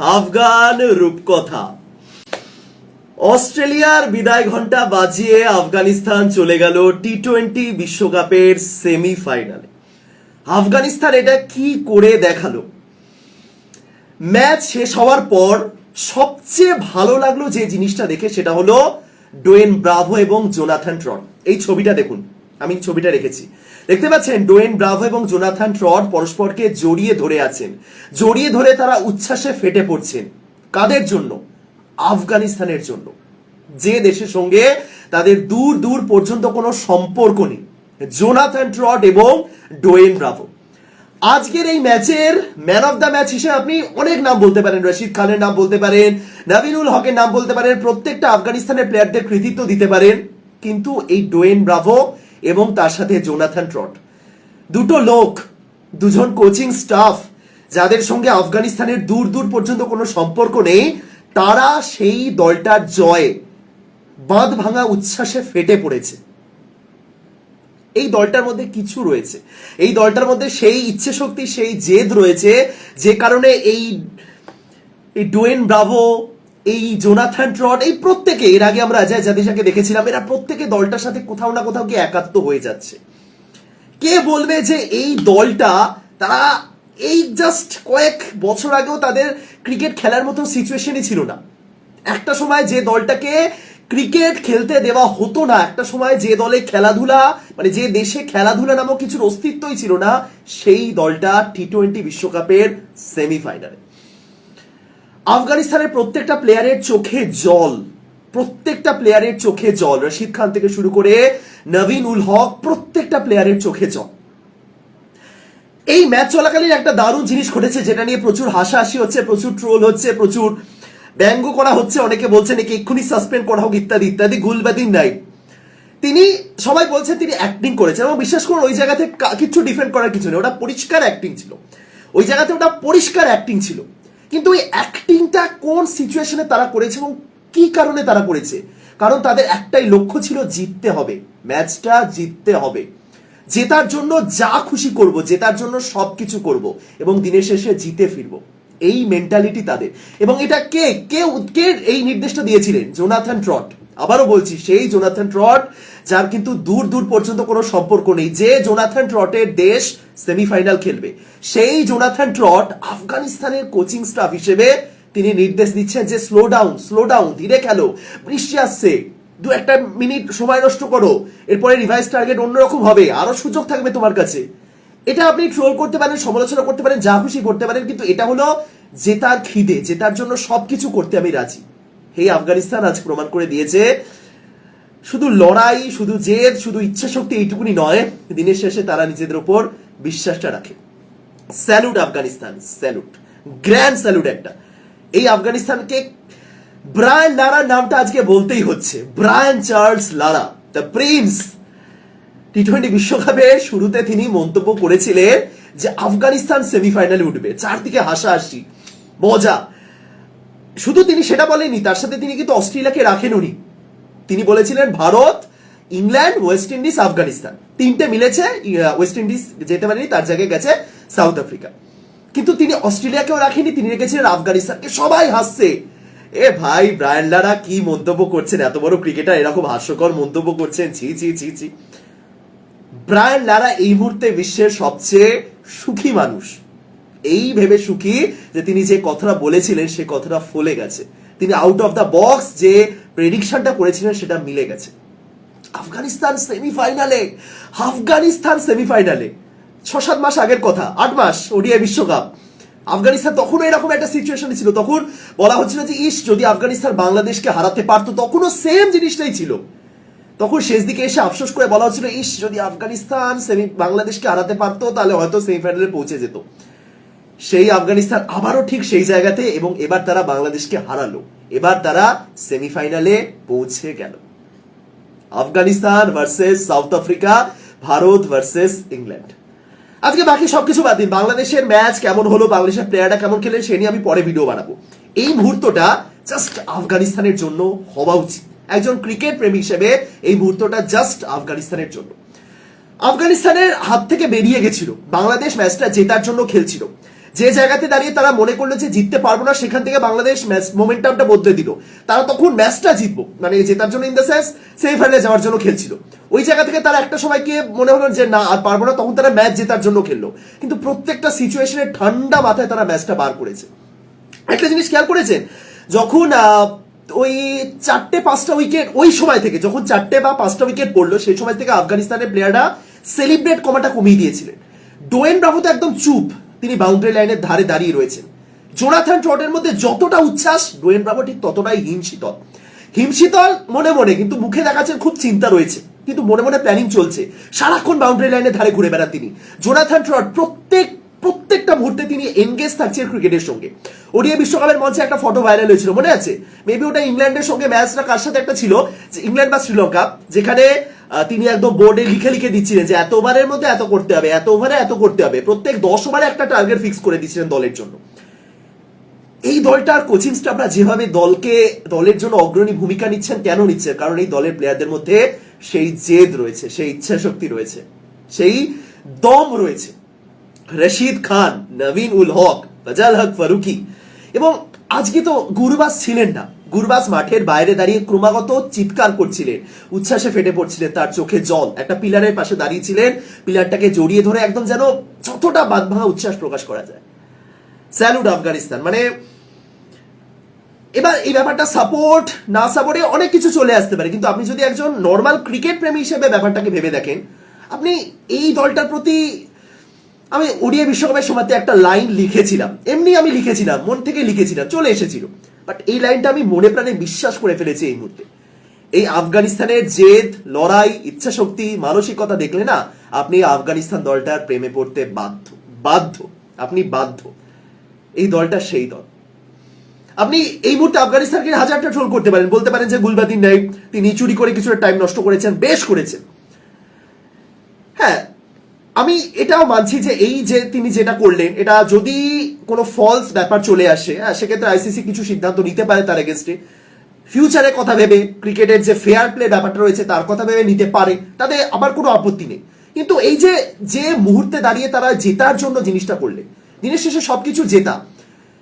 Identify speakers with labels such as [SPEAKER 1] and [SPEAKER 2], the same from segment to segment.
[SPEAKER 1] আফগান রূপকথা। অস্ট্রেলিয়ার বিদায় ঘণ্টা বাজিয়ে আফগানিস্তান চলে গেল টি টোয়েন্টি বিশ্বকাপের সেমিফাইনালে। আফগানিস্তান এটা কি করে দেখাল? ম্যাচ শেষ হওয়ার পর সবচেয়ে ভালো লাগল যে জিনিসটা দেখে সেটা হলো ডোয়েন ব্রাভো এবং জোনাথন ট্রন। এই ছবিটা দেখুন। আমি ছবিটা রেখেছি। দেখতে পাচ্ছেন, ডোয়েন ব্রাভো এবং জোনাথান ট্রড পরস্পরকে জড়িয়ে ধরে আছেন। জড়িয়ে ধরে তারা উচ্ছ্বাসে ফেটে পড়ছেন। কাদের জন্য? আফগানিস্তানের জন্য। যে দেশের সঙ্গে তাদের দূর দূর পর্যন্ত কোনো সম্পর্ক নেই। জোনাথান ট্রড এবং ডোয়েন ব্রাভো। আজকের এই ম্যাচের ম্যান অফ দ্য ম্যাচ হিসেবে আপনি অনেক নাম বলতে পারেন। রশিদ খানের নাম বলতে পারেন নাবিনুল হকের নাম বলতে পারেন। প্রত্যেকটা আফগানিস্তানের প্লেয়ারদের কৃতিত্ব দিতে পারেন। কিন্তু এই ডোয়েন ব্রাভো এবং তার সাথে জোনাথান ট্রট। দুটো লোক, দুজন কোচিং স্টাফ, যাদের সঙ্গে আফগানিস্তানের দূর দূর পর্যন্ত কোনো সম্পর্ক নেই, তারা সেই দলটার জয়ে বাঁধ ভাঙা উচ্ছ্বাসে ফেটে পড়েছে। এই দলটার মধ্যে কিছু রয়েছে। এই দলটার মধ্যে সেই ইচ্ছে শক্তি সেই জেদ রয়েছে, যে কারণে এই ডোয়েন ব্রাভো এই জোনাথন ট্রট এই প্রত্যেকে, এর আগে আমরা অজয় জাদেজাকে দেখেছিলাম, এরা প্রত্যেকে দলটার সাথে কোথাও না কোথাও কি একাত্ম হয়ে যাচ্ছে। কে বলবে যে এই দলটা, তারা এই জাস্ট কয়েক বছর আগেও তাদের ক্রিকেট খেলার মতো সিচুয়েশনই ছিল না। একটা সময় যে দলটাকে ক্রিকেট খেলতে দেওয়া হতো না, একটা সময় যে দলে খেলাধুলা মানে যে দেশে খেলাধুলা নামক কিছুর অস্তিত্বই ছিল না, সেই দলটা টি টোয়েন্টি বিশ্বকাপের সেমিফাইনালে আফগানিস্তানের প্রত্যেকটা প্লেয়ারের চোখে জল। প্রত্যেকটা প্লেয়ারের চোখে জল। রশিদ খান থেকে শুরু করে নবীন উল হক, প্রত্যেকটা প্লেয়ারের চোখে জল। এই ম্যাচ চলাকালীন একটা দারুণ জিনিস ঘটেছে, যেটা নিয়ে প্রচুর হাসাহাসি হচ্ছে, প্রচুর ট্রোল হচ্ছে, প্রচুর ব্যঙ্গ করা হচ্ছে। অনেকে বলছেন একে এক্ষুনি সাসপেন্ড করা হোক, ইত্যাদি ইত্যাদি, গুলবাদিন নাই তিনি, সবাই বলছে তিনি অ্যাক্টিং করেছেন এবং বিশ্বাস করুন, ওই জায়গাতে কিছু ডিফেন্ড করার কিছু নেই। ওটা পরিষ্কার অ্যাক্টিং ছিল। ওই জায়গাতে ওটা পরিষ্কার অ্যাক্টিং ছিল। কিন্তু ওই অ্যাক্টিংটা কোন সিচুয়েশনে তারা করেছে এবং কি কারণে তারা করেছে? কারণ তাদের একটাই লক্ষ্য ছিল জিততে হবে। ম্যাচটা জিততে হবে। জেতার জন্য যা খুশি করব, জেতার জন্য সব কিছু করব এবং দিনের শেষে জিতে ফিরবো। এই মেন্টালিটি তাদের। এবং এটা কে? কে কে এই নির্দেশটা দিয়েছিলেন? Jonathan Trott. আবারও বলছি, সেই জোনাথন ট্রট যার কিন্তু দূর দূর পর্যন্ত কোনো সম্পর্ক নেই। যে জোনাথন ট্রটের দেশ সেমিফাইনাল খেলবে, সেই জোনাথন ট্রট আফগানিস্তানের কোচিং স্টাফ হিসেবে তিনি নির্দেশ দিচ্ছেন যে স্লো ডাউন স্লো ডাউন ধীরে খেলো, বৃষ্টি আসছে, দু একটা মিনিট সময় নষ্ট করো, এরপরে রিভাইস টার্গেট অন্যরকম হবে, আরও সুযোগ থাকবে তোমার কাছে। এটা আপনি ট্রোল করতে পারেন, সমালোচনা করতে পারেন, যা খুশি করতে পারেন, কিন্তু এটা হলো জেতার খিদে, জেতার জন্য সবকিছু করতে আমি রাজি। হে আফগানিস্তান, আজ প্রমাণ করে দিয়েছে শুধু লড়াই, শুধু জেদ, শুধু ইচ্ছা শক্তি এইটুকুনি নয়, দিনের শেষে তারা নিজেদের উপর বিশ্বাসটা রাখে। Salute Afghanistan, salute. Grand salute একটা। এই আফগানিস্তানকে ব্রায়ান লারার নামটা আজকে বলতেই হচ্ছে। Brian Charles Lara, the prince. T twenty বিশ্বকাপের শুরুতে তিনি মন্তব্য করেছিলেন যে আফগানিস্তান সেমিফাইনালে উঠবে। চারদিকে হাসাহাসি, মজা। শুধু তিনি সেটা বলেননি, তার সাথে তিনি কিন্তু অস্ট্রেলিয়াকে রাখেন উনি। তিনি বলেছিলেন Bharat, England, West Indies, Afghanistan. তিনটে মিলেছে ওয়েস্ট ইন্ডিজ যেতে পারেনি, তার জায়গায় গেছে সাউথ আফ্রিকা। কিন্তু তিনি অস্ট্রেলিয়াকেও রাখেনি, তিনি রেখেছিলেন আফগানিস্তানকে। সবাই হাসছে। এ ভাই, ব্রায়ান লারা কি মন্তব্য করছেন? এত বড় ক্রিকেটার এরকম হাস্যকর মন্তব্য করছেন। ছি ছি ছি ছি। ব্রায়ান লারা এই মুহূর্তে বিশ্বের সবচেয়ে সুখী মানুষ। এই ভেবে সুখী যে তিনি যে কথাটা বলেছিলেন, সে কথাটা ফলে গেছে। তিনি আউট অফ দ্য বক্স যে প্রেডিকশনটা করেছিলেন, সেটা মিলে গেছে। আফগানিস্তান সেমিফাইনালে আফগানিস্তান সেমিফাইনালে ছ সাত মাস আগের কথা, আট মাস, ওডিআই বিশ্বকাপ। আফগানিস্তান তখনও এরকম একটা সিচুয়েশনে ছিল। তখন বলা হচ্ছিল যে, ইস, যদি আফগানিস্তান বাংলাদেশকে হারাতে পারতো, তখনও সেম জিনিসটাই ছিল। তখন শেষ দিকে এসে আফসোস করে বলা হচ্ছিল, ইস, যদি আফগানিস্তান সেমি বাংলাদেশকে হারাতে পারতো, তাহলে হয়তো সেমিফাইনালে পৌঁছে যেত। সেই আফগানিস্তান আবারও ঠিক সেই জায়গাতে এবং এবার তারা বাংলাদেশকে হারালো। এবার তারা সেমিফাইনালে পৌঁছে গেল। Afghanistan versus South Africa, Bharat versus England. আজকে বাকি সবকিছু বাদ দিন। বাংলাদেশের ম্যাচ কেমন হলো, বাংলাদেশের প্লেয়াররা কেমন খেলেন, সে নিয়ে আমি পরে ভিডিও বানাবো। এই মুহূর্তটা জাস্ট আফগানিস্তানের জন্য হওয়া উচিত। একজন ক্রিকেট প্রেমী হিসেবে এই মুহূর্তটা জাস্ট আফগানিস্তানের জন্য। আফগানিস্তানের হাত থেকে বেরিয়ে গেছিল। বাংলাদেশ ম্যাচটা জেতার জন্য খেলছিল। যে জায়গাতে দাঁড়িয়ে তারা মনে করল যে জিততে পারব না, সেখান থেকে বাংলাদেশ ম্যাচ মোমেন্টামটা বদলে দিল। তারা তখন ম্যাচটা জিতবো মানে জেতার জন্য ইন দ্য সেন্স সেমিফাইনালে যাওয়ার জন্য খেলছিল। ওই জায়গা থেকে তারা একটা সময়কে মনে হলো যে, না, আর পারব না। তখন তারা ম্যাচ জেতার জন্য খেললো। কিন্তু প্রত্যেকটা সিচুয়েশনে ঠান্ডা মাথায় তারা ম্যাচটা বার করেছে। একটা জিনিস খেয়াল করেছেন, যখন ওই চারটে, পাঁচটা উইকেট ওই সময় থেকে, যখন চারটে বা পাঁচটা উইকেট পড়ল, সেই সময় থেকে আফগানিস্তানের প্লেয়াররা সেলিব্রেট কমাটা কমিয়ে দিয়েছিলেন। ডোয়েন ব্রাভো তো একদম চুপ। তিনি বাউন্ডারি লাইনের ধারে দাঁড়িয়ে রয়েছেন। জোনাথন ট্রটের মধ্যে যতটা উচ্ছ্বাস, ডোয়েন ব্রাভো ঠিক ততটাই হিমশীতল। হিমশীতল মনে মনে, কিন্তু মুখে দেখাচ্ছেন খুব চিন্তা রয়েছে, কিন্তু মনে মনে প্ল্যানিং চলছে। সারাক্ষণ বাউন্ডারি লাইনের ধারে ঘুরে বেড়ান তিনি। জোনাথন ট্রট প্রত্যেক, প্রত্যেকটা মুহূর্তে তিনি এনগেজ থাকছেন ক্রিকেটের সঙ্গে। ওডিয়া বিশ্বকাপের মঞ্চে একটা ফটো ভাইরাল হয়েছিল, মনে আছে? মেবি ওটা ইংল্যান্ডের সঙ্গে ম্যাচটা কার সাথে একটা ছিল, যে ইংল্যান্ড বা শ্রীলঙ্কা, যেখানে তিনি একদম বোর্ডে লিখে লিখে দিচ্ছিলেন যে এত ওভারের মধ্যে এত করতে হবে এত ওভারে এত করতে হবে। প্রত্যেক দশ ওভারে একটা টার্গেট ফিক্স করে দিচ্ছিলেন দলের জন্য। এই দলটার কোচিং স্টাফরা যেভাবে দলকে, দলের জন্য অগ্রণী ভূমিকা নিচ্ছেন, কেন নিচ্ছেন? কারণ এই দলের প্লেয়ারদের মধ্যে সেই জেদ রয়েছে, সেই ইচ্ছা শক্তি রয়েছে, সেই দম রয়েছে। রশিদ খান, নবীন উল হক, ফজাল হক ফারুকি এবং আজকে তো গুরবাস ছিলেন না। গুরবাস মাঠের বাইরে দাঁড়িয়ে ক্রমাগত চিৎকার করছিলেন। উচ্ছ্বাসে ফেটে পড়ছিলেন তার চোখে জল। একটা পিলারের পাশে দাঁড়িয়েছিলেন। পিলারটাকে জড়িয়ে ধরে একদম যেন যতটা বাদ ভাঙা উচ্ছ্বাস প্রকাশ করা যায়। স্যালুট আফগানিস্তান। মানে এবার এই ব্যাপারটা সাপোর্ট না সাপোর্টে অনেক কিছু চলে আসতে পারে। কিন্তু আপনি যদি একজন নর্মাল ক্রিকেট প্রেমী হিসেবে ব্যাপারটাকে ভেবে দেখেন, আপনি এই দলটার প্রতি, আমি ওড়িয়া বিশ্বকাপের সময়তে একটা লাইন লিখেছিলাম। এমনি আমি লিখেছিলাম, মন থেকে লিখেছিলাম, চলে এসেছিল। বাট এই লাইনটা আমি মনে প্রাণে বিশ্বাস করে ফেলেছি এই মুহূর্তে। এই আফগানিস্তানের জেদ, লড়াই ইচ্ছা শক্তি মানসিকতা দেখলে না, আপনি আফগানিস্তান দলটার প্রেমে পড়তে বাধ্য বাধ্য, আপনি বাধ্য। এই দলটা সেই দল। আপনি এই মুহূর্তে আফগানিস্তানকে হাজারটা ট্রোল করতে পারেন। বলতে পারেন যে, গুলবাদিন নাই তিনি চুরি করে কিছুটা টাইম নষ্ট করেছেন, বেশ করেছেন। আমি এটাও মানছি যে এই যে তিনি যেটা করলেন, এটা যদি কোনো ফলস ব্যাপার চলে আসে হ্যাঁ সেক্ষেত্রে আইসিসি কিছু সিদ্ধান্ত নিতে পারে তার এগেনস্টে ফিউচারে কথা ভেবে, ক্রিকেটের যে ফেয়ার প্লে ব্যাপারটা রয়েছে, তার কথা ভেবে নিতে পারে, তাতে আবার কোনো আপত্তি নেই। কিন্তু এই যে যে মুহূর্তে দাঁড়িয়ে তারা জেতার জন্য জিনিসটা করলে দিনের শেষে সবকিছু জেতা।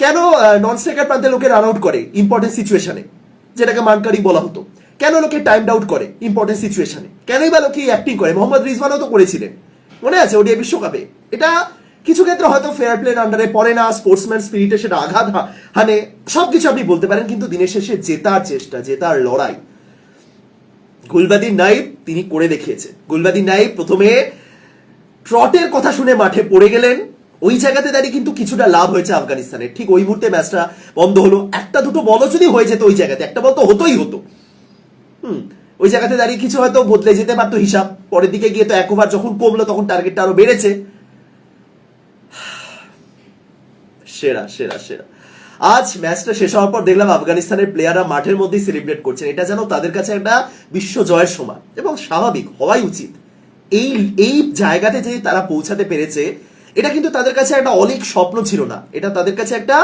[SPEAKER 1] কেন নন স্ট্রাইকার প্রান্তে লোকে রান আউট করে ইম্পর্টেন্ট সিচুয়েশনে যেটাকে মানকারি বলা হতো। কেন লোকে টাইম আউট করে ইম্পর্টেন্ট সিচুয়েশনে কেনই বা লোকে অ্যাক্টিং করে? মোহাম্মদ রিজওয়ানও তো করেছিলেন। মনে আছে ওডিয়া বিশ্বকাপে? এটা কিছু ক্ষেত্রে হয়তো ফেয়ার প্লের আন্ডারে পড়ে না স্পোর্টসম্যান স্পিরিটে সেটা আঘাত হানে সবকিছু আপনি বলতে পারেন, কিন্তু দিনের শেষে জেতার চেষ্টা, জেতার লড়াই। গুলবাদিন নাইব তিনি করে দেখিয়েছেন। গুলবাদিন নাইব প্রথমে ট্রটের কথা শুনে মাঠে পড়ে গেলেন। ওই জায়গাতে দাঁড়িয়ে কিন্তু কিছুটা লাভ হয়েছে আফগানিস্তানের। ঠিক ওই মুহূর্তে ম্যাচটা বন্ধ হলো। একটা দুটো বলও যদি হয়ে যেত ওই জায়গাতে, একটা বল তো হতোই হতো। হুম ওই জায়গাতে দাঁড়িয়ে কিছু হয়তো বদলে যেতে পারতো হিসাব। পরের দিকে গিয়ে তো এক ওভার যখন কমলো, তখন টার্গেটটা আরও বেড়েছে। সেরা সেরা সেরা। আজ ম্যাচটা শেষ হওয়ার পর দেখলাম আফগানিস্তানের প্লেয়াররা মাঠের মধ্যেই সেলিব্রেট করছেন। এটা যেন তাদের কাছে একটা বিশ্ব জয়ের সময় এবং স্বাভাবিক হওয়াই উচিত। এই এই জায়গাতে যে তারা পৌঁছাতে পেরেছে, এটা কিন্তু তাদের কাছে একটা অলিক স্বপ্ন ছিল না। এটা তাদের কাছে একটা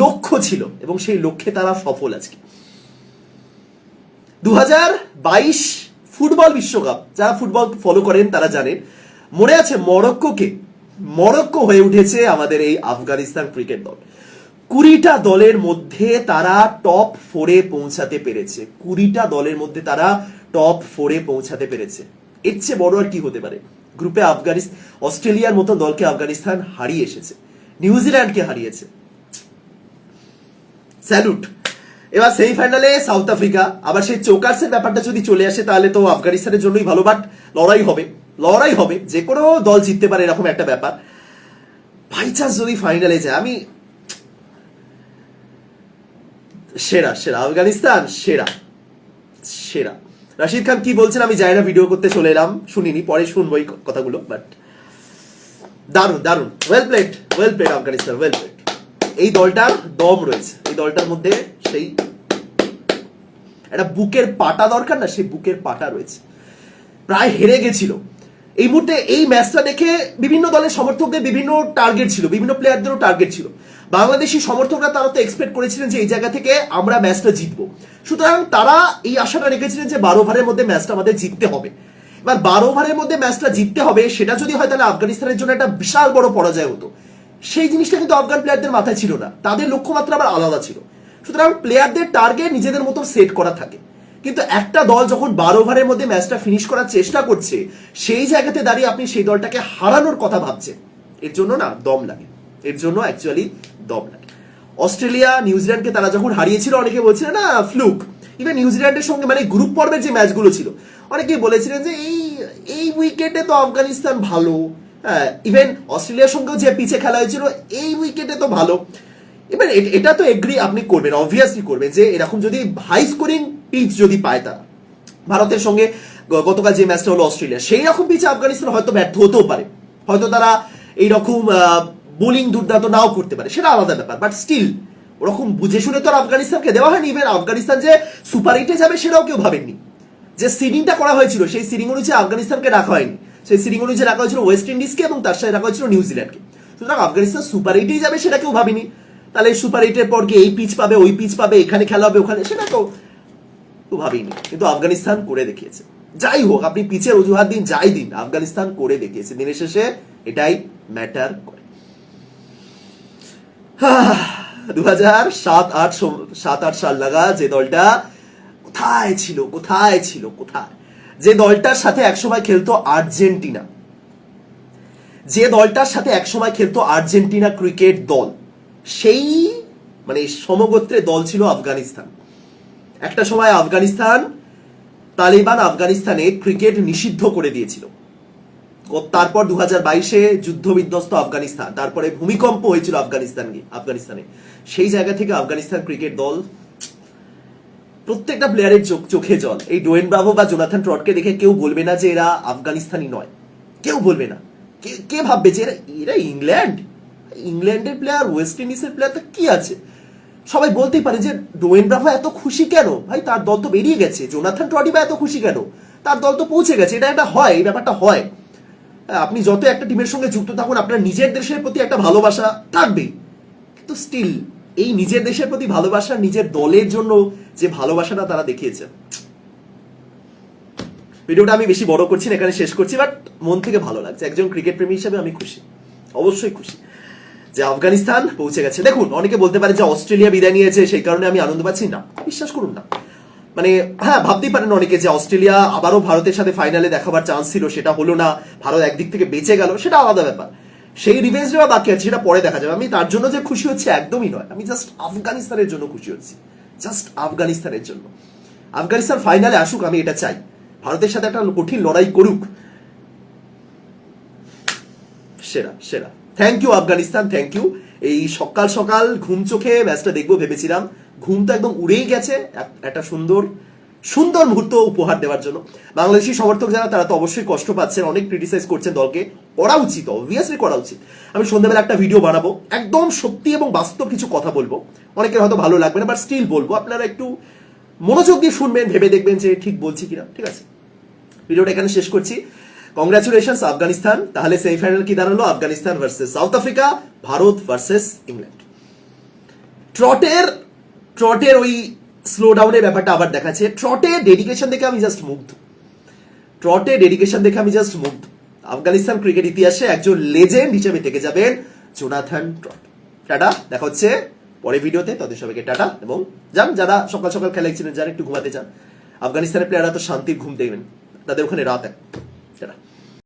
[SPEAKER 1] লক্ষ্য ছিল এবং সেই লক্ষ্যে তারা সফল আজকে। দু বাইশ ফুটবল বিশ্বকাপ, যারা ফুটবল ফলো করেন তারা জানেন, মনে আছে মরক্কোকে? মরক্কো হয়ে উঠেছে আমাদের এই আফগানিস্তান ক্রিকেট দল। কুড়িটা দলের মধ্যে তারা টপ ফোরে পৌঁছাতে পেরেছে। কুড়িটা দলের মধ্যে তারা টপ ফোরে পৌঁছাতে পেরেছে। এর চেয়ে বড় আর কি হতে পারে? গ্রুপে আফগানিস্তান অস্ট্রেলিয়ার মতো দলকে আফগানিস্তান হারিয়ে এসেছে। নিউজিল্যান্ডকে হারিয়েছে। স্যালুট! এবার সেমিফাইনালে সাউথ আফ্রিকা আবার সেই চোকার্সের ব্যাপারটা যদি চলে আসে, তাহলে তো আফগানিস্তানের জন্যই ভালো বাট লড়াই হবে। লড়াই হবে, যে কোনো দল জিততে পারে এরকম একটা ব্যাপার। বাই চান্স যদি ফাইনালে যায়, আমি সেরা সেরা। আফগানিস্তান, সেরা। সেরা। রাশিদ খান কি বলছেন আমি যাই না ভিডিও করতে চলে এলাম, শুনিনি, পরে শুনব এই কথাগুলো বাট দারুণ দারুণ। Well played well played Afghanistan well played এই দলটার দম রয়েছে, এই দলটার মধ্যে সেই একটা বুকের পাটা দরকার না, সেই বুকের পাটা রয়েছে। প্রায় হেরে গেছিল। এই মুহূর্তে এই ম্যাচটা দেখে বিভিন্ন দলের সমর্থকদের বিভিন্ন টার্গেট ছিল, বিভিন্ন প্লেয়ারদেরও টার্গেট ছিল। বাংলাদেশি সমর্থকরা তারা তো এক্সপেক্ট করেছিলেন যে এই জায়গা থেকে আমরা ম্যাচটা জিতবো। সুতরাং তারা এই আশাটা রেখেছিলেন যে বারো ওভারের মধ্যে ম্যাচটা আমাদের জিততে হবে। এবার বারো ওভারের মধ্যে ম্যাচটা জিততে হবে, সেটা যদি হয় তাহলে আফগানিস্তানের জন্য একটা বিশাল বড় পরাজয় হতো। সেই জিনিসটা কিন্তু আফগান প্লেয়ারদের মাথায় ছিল না। তাদের লক্ষ্যমাত্রা আবার আলাদা ছিল। সুতরাং প্লেয়ারদের টার্গেট নিজেদের মতো সেট করা থাকে। কিন্তু একটা দল যখন বারো ওভারের মধ্যে ম্যাচটা ফিনিশ করার চেষ্টা করছে, সেই জায়গাতে দাঁড়িয়ে আপনি সেই দলটাকে হারানোর কথা ভাবছেন। এর জন্য না দম লাগে। এর জন্য অ্যাকচুয়ালি দম লাগে। অস্ট্রেলিয়া, নিউজিল্যান্ডকে তারা যখন হারিয়েছিল, অনেকে বলছিলেন, না ফ্লুক ইভেন নিউজিল্যান্ডের সঙ্গে মানে গ্রুপ পর্বের যে ম্যাচগুলো ছিল, অনেকেই বলেছিলেন যে, এই এই উইকেটে তো আফগানিস্তান ভালো। হ্যাঁ ইভেন অস্ট্রেলিয়ার সঙ্গেও যে পিছে খেলা হয়েছিল, এই উইকেটে তো ভালো। এবার এটা তো এগ্রি আপনি করবেন অবভিয়াসলি করবেন যে এরকম যদি হাই স্কোরিং পিচ যদি পায় তারা। ভারতের সঙ্গে গতকাল যে ম্যাচটা হলো অস্ট্রেলিয়া, সেই রকম পিচে আফগানিস্তান হয়তো ব্যর্থ হতেও পারে। হয়তো তারা এইরকম বোলিং দুর্দান্ত নাও করতে পারে, সেটা আলাদা ব্যাপার। বাট স্টিল ওরকম বুঝে শুনে তো আর আফগানিস্তানকে দেওয়া হয়নি। ইভেন আফগানিস্তান যে সুপার এইটে যাবে সেটাও কেউ ভাবেননি। যে সিডিংটা করা হয়েছিল, সেই সিডিং অনুযায়ী আফগানিস্তানকে রাখা হয়নি। সেই সিডিং অনুযায়ী রাখা হয়েছিল ওয়েস্ট ইন্ডিজকে এবং তার সাথে রাখা হয়েছিল নিউজিল্যান্ডকে সুতরাং আফগানিস্তান সুপার এইটেই যাবে সেটা কেউ ভাবিনি। তাহলে সুপার এইটের পর কি এই পিচ পাবে, ওই পিচ পাবে, এখানে খেলা হবে, ওখানে, সেটা তো ভাবিনি। কিন্তু আফগানিস্তান করে দেখিয়েছে। যাই হোক, আপনি পিচের অজুহাত দিন, যাই দিন, আফগানিস্তান করে দেখিয়েছে। দিনের শেষে এটাই ম্যাটার করে। দু হাজার সাত আট সাত আট সাল লাগা যে দলটা কোথায় ছিল কোথায় ছিল, কোথায়? যে দলটার সাথে একসময় খেলতো আর্জেন্টিনা। যে দলটার সাথে একসময় খেলতো আর্জেন্টিনা ক্রিকেট দল। সেই মানে সমগোত্রে দল ছিল আফগানিস্তান। একটা সময় আফগানিস্তান তালিবান আফগানিস্তানে ক্রিকেট নিষিদ্ধ করে দিয়েছিল। তারপর দু হাজার বাইশে যুদ্ধ বিধ্বস্ত আফগানিস্তান, তারপরে ভূমিকম্প হয়েছিল আফগানিস্তান আফগানিস্তানে। সেই জায়গা থেকে আফগানিস্তান ক্রিকেট দল প্রত্যেকটা প্লেয়ারের চোখ, চোখে জল। এই ডোয়েন ব্রাভো বা জোনাথন ট্রটকে দেখে কেউ বলবে না যে এরা আফগানিস্তানি নয়। কেউ বলবে না। কে কে ভাববে যে এরা এরা ইংল্যান্ড? ইংল্যান্ডের প্লেয়ার ওয়েস্ট ইন্ডিজের প্লেয়ার তো কি আছে? সবাই বলতেই পারে যে ডোয়েন ব্রাভো এত খুশি কেন? ভাই তার দল তো বেরিয়ে গেছে। জোনাথন ট্রটি বা এত খুশি কেন? তার দল তো পৌঁছে গেছে। এটা একটা হয় এই ব্যাপারটা হয়। হ্যাঁ, আপনি যত একটা টিমের সঙ্গে যুক্ত থাকুন আপনার নিজের দেশের প্রতি একটা ভালোবাসা থাকবেই। কিন্তু স্টিল এই নিজের দেশের প্রতি ভালোবাসা নিজের দলের জন্য যে ভালোবাসাটা তারা দেখিয়েছে। ভিডিওটা আমি বেশি বড় করছি না এখানে শেষ করছি বাট মন থেকে ভালো লাগছে। একজন ক্রিকেট প্রেমী হিসেবে আমি খুশি। অবশ্যই খুশি। যে আফগানিস্তান পৌঁছে গেছে। দেখুন, অনেকে বলতে পারে যে অস্ট্রেলিয়া বিদায় নিয়েছে, সেই কারণে আমি আনন্দ পাচ্ছি। না, বিশ্বাস করুন না। মানে হ্যাঁ ভাবতেই পারেন অনেকে যে অস্ট্রেলিয়া আবারও ভারতের সাথে ফাইনালে দেখাবার চান্স ছিল, সেটা হলো না, ভারত একদিক থেকে বেঁচে গেল, সেটা আলাদা ব্যাপার। সেই রিভেঞ্জ নেওয়া বাকি আছে, সেটা পরে দেখা যাবে। আমি তার জন্য যে খুশি হচ্ছে, একদমই নয়। আমি জাস্ট আফগানিস্তানের জন্য খুশি হচ্ছি। জাস্ট আফগানিস্তানের জন্য। আফগানিস্তান ফাইনালে আসুক, আমি এটা চাই। ভারতের সাথে একটা কঠিন লড়াই করুক। সেরা সেরা। Thank you Afghanistan thank you এই সকাল সকাল ঘুম চোখে ম্যাচটা দেখব ভেবেছিলাম। ঘুমটা একদম উড়েই গেছে একটা সুন্দর সুন্দর মুহূর্ত উপহার দেওয়ার জন্য। বাংলাদেশি সমর্থক যারা, তারা তো অবশ্যই কষ্ট পাচ্ছেন, অনেক ক্রিটিসাইজ করছেন দলকে। করা উচিত অবভিয়াসলি করা উচিত। আমি সন্ধ্যাবেলা একটা ভিডিও বানাবো, একদম সত্যি এবং বাস্তব কিছু কথা বলব। অনেকের হয়তো ভালো লাগবে না বাট স্টিল বলব। আপনারা একটু মনোযোগ দিয়ে শুনবেন, ভেবে দেখবেন যে ঠিক বলছি কিনা, ঠিক আছে? ভিডিওটা এখানে শেষ করছি। কংগ্রাচুলেশন আফগানিস্তান তাহলে সেমিফাইনাল কি দাঁড়াল? Afghanistan versus South Africa Bharat versus England ট্রটের ট্রটের ওই স্লো ডাউনের ব্যাপারটা আবার দেখাচ্ছে। ট্রটে ডেডিকেশন দেখে আমি জাস্ট মুগ্ধ। ট্রটে ডেডিকেশন দেখে আমি জাস্ট মুগ্ধ। আফগানিস্তান ক্রিকেট ইতিহাসে একজন লেজেন্ড হিসেবে থেকে যাবেন জোনাথন ট্রট টাটা, দেখা হচ্ছে পরে ভিডিওতে। তাদের সবাইকে টাটা এবং যান, যারা সকাল সকাল খেলা যারা একটু ঘুমাতে চান। আফগানিস্তানের প্লেয়াররা তো শান্তির ঘুম দেখবেন। তাদের ওখানে রাত এক।